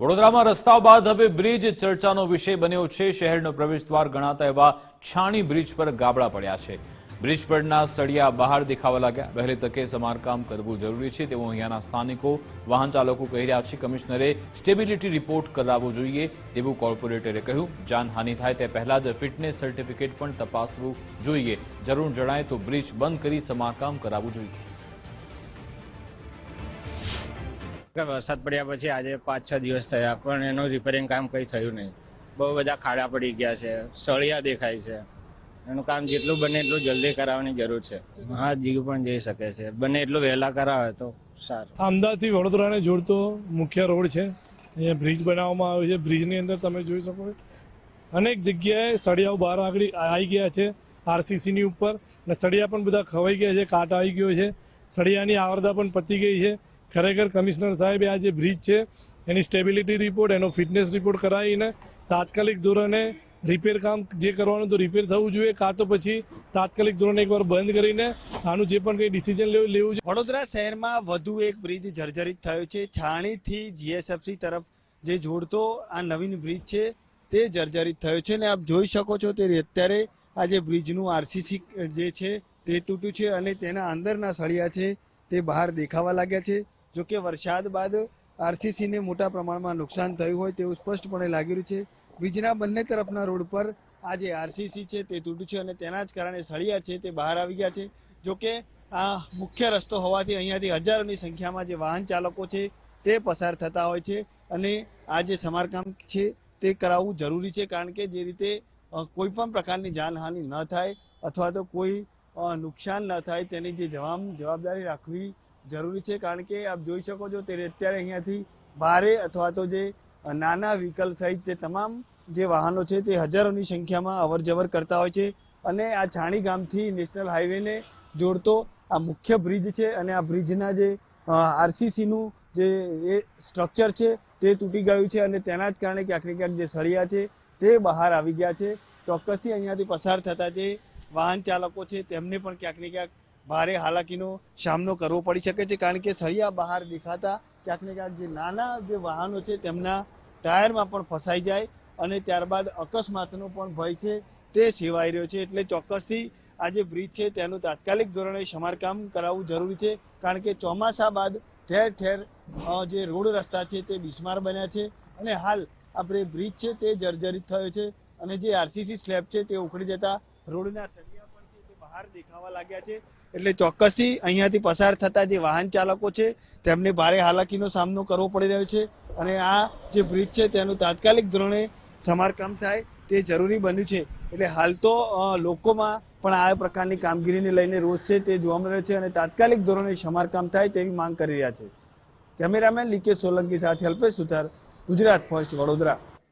વડોદરામાં રસ્તાઓ બાદ હવે બ્રિજ ચર્ચાનો વિષય બન્યો છે. શહેરનો પ્રવેશદ્વાર ગણાતા એવા છાણી બ્રિજ પર ગાબડા પડ્યા છે. બ્રિજ પરના સળિયા બહાર દેખાવા લાગ્યા. વહેલી તકે સમારકામ કરવું જરૂરી છે તેવું અહીંયાના સ્થાનિકો, વાહન ચાલકો કહી રહ્યા છે. કમિશનરે સ્ટેબિલિટી રિપોર્ટ કરાવવો જોઈએ તેવું કોર્પોરેટરે કહ્યું. જાનહાનિ થાય તે પહેલા જ ફિટનેસ સર્ટિફિકેટ પણ તપાસવું જોઈએ. જરૂર જણાય તો બ્રિજ બંધ કરી સમારકામ કરાવવું જોઈએ. વરસાદ પડ્યા પછી આજે પાંચ, છ દિવસ થયા, પણ એનું રિપેરિંગ કામ કંઈ થયું નહીં. બહુ બધા ખાડા પડી ગયા છે, સળિયા દેખાય છે. એનું કામ જેટલું બને એટલું જલ્દી કરાવવાની જરૂર છે. હા જીવ પણ જઈ શકે છે. બને એટલું વહેલા કરાવે તો સારું. અમદાવાદથી વડોદરાને જોડતો મુખ્ય રોડ છે. અહીંયા બ્રિજ બનાવવામાં આવ્યો છે. બ્રિજની અંદર તમે જોઈ શકો અનેક જગ્યાએ સળિયાઓ બહાર આગળ આવી ગયા છે, આરસીસીની ઉપર. અને સળિયા પણ બધા ખવાઈ ગયા છે. કાટ આવી ગયો છે. સળિયાની આવરદા પણ પતી ગઈ છે. ખરેખર કમિશનર સાહેબે આ જે બ્રિજ છે, એની સ્ટેબિલિટી રિપોર્ટ એનો ફિટનેસ રિપોર્ટ કરાવીને તાત્કાલિક ધોરણે રિપેર કામ જે કરવાનું તો રિપેર થવું જોઈએ, કાં તો પછી તાત્કાલિક ધોરણે એકવાર બંધ કરીને આનું જે પણ કંઈ ડિસિઝન લેવું લેવું જોઈએ. વડોદરા શહેરમાં વધુ એક બ્રિજ જર્જરિત થયો છે. છાણીથી જીએસએફસી તરફ જે જોડતો આ નવીન બ્રિજ છે, તે જર્જરિત થયો છે અને આપ જોઈ શકો છો તે અત્યારે આ જે બ્રિજનું આરસીસી જે છે, તે તૂટ્યું છે અને તેના અંદરના સળિયા છે, તે બહાર દેખાવા લાગ્યા છે. જો કે વરસાદ બાદ આરસીસીને મોટા પ્રમાણમાં નુકસાન થયું હોય તેવું સ્પષ્ટપણે લાગી રહ્યું છે. બ્રિજના બંને તરફના રોડ પર આ જે આરસીસી છે તે તૂટ્યું છે અને તેના જ કારણે સળિયા છે તે બહાર આવી ગયા છે. જો કે આ મુખ્ય રસ્તો હોવાથી અહીંયાથી હજારોની સંખ્યામાં જે વાહન ચાલકો છે તે પસાર થતા હોય છે અને આ જે સમારકામ છે તે કરાવવું જરૂરી છે કારણ કે જે રીતે કોઈ પણ પ્રકારની જાનહાનિ ન થાય અથવા તો કોઈ નુકસાન ન થાય તેની જે જવાબ જવાબદારી રાખવી જરૂરી છે કારણ કે આપ જોઈ શકો છો તે અત્યારે અહીંયાથી ભારે અથવા તો જે નાના વ્હીકલ સહિત તે તમામ જે વાહનો છે તે હજારોની સંખ્યામાં અવર જવર કરતા હોય છે અને આ છાણી ગામથી નેશનલ હાઈવેને જોડતો આ મુખ્ય બ્રિજ છે અને આ બ્રિજના જે આરસીસીનું જે, એ સ્ટ્રક્ચર છે તે તૂટી ગયું છે અને તેના જ કારણે ક્યાંક ક્યાંક જે સળિયા છે તે બહાર આવી ગયા છે. ચોક્કસથી અહીંયાથી પસાર થતા જે વાહન ચાલકો છે તેમને પણ ક્યાંક ક્યાંક ભારે હાલાકીનો સામનો કરવો પડી શકે છે, કારણ કે સળિયા બહાર દેખાતા ક્યાંક ને ક્યાંક જે નાના જે વાહનો છે, તેમના ટાયરમાં પણ ફસાઈ જાય અને ત્યારબાદ અકસ્માતનો પણ ભય છે, તે સેવાઈ રહ્યો છે. એટલે ચોક્કસથી આ જે બ્રિજ છે, તેનું તાત્કાલિક ધોરણે સમારકામ કરાવવું જરૂરી છે, કારણ કે ચોમાસા બાદ ઠેર ઠેર જે રોડ રસ્તા છે, તે બિસ્માર બન્યા છે અને હાલ આપણે બ્રિજ છે, તે જર્જરિત થયો છે અને જે આરસીસી સ્લેબ છે, તે ઉખડી જતા રોડના સળિયા બહાર દેખાવા લાગ્યા છે. એટલે ચોક્કસથી અહીંયાથી પસાર થતા જે વાહન ચાલકો છે, તેમને ભારે હાલાકીનો સામનો કરવો પડી રહ્યો છે અને આ જે બ્રિજ છે, તેનું તાત્કાલિક ધોરણે સમારકામ થાય તે જરૂરી બન્યું છે. એટલે હાલ તો લોકોમાં પણ આ પ્રકારની કામગીરીને લઈને રોષ છે તે જોવા મળી છે અને તાત્કાલિક ધોરણે સમારકામ થાય તેવી માંગ કરી રહ્યા છે. કેમેરામેન લીકે સોલંકી સાથે અલ્પેશ સુથાર, ગુજરાત ફર્સ્ટ વડોદરા.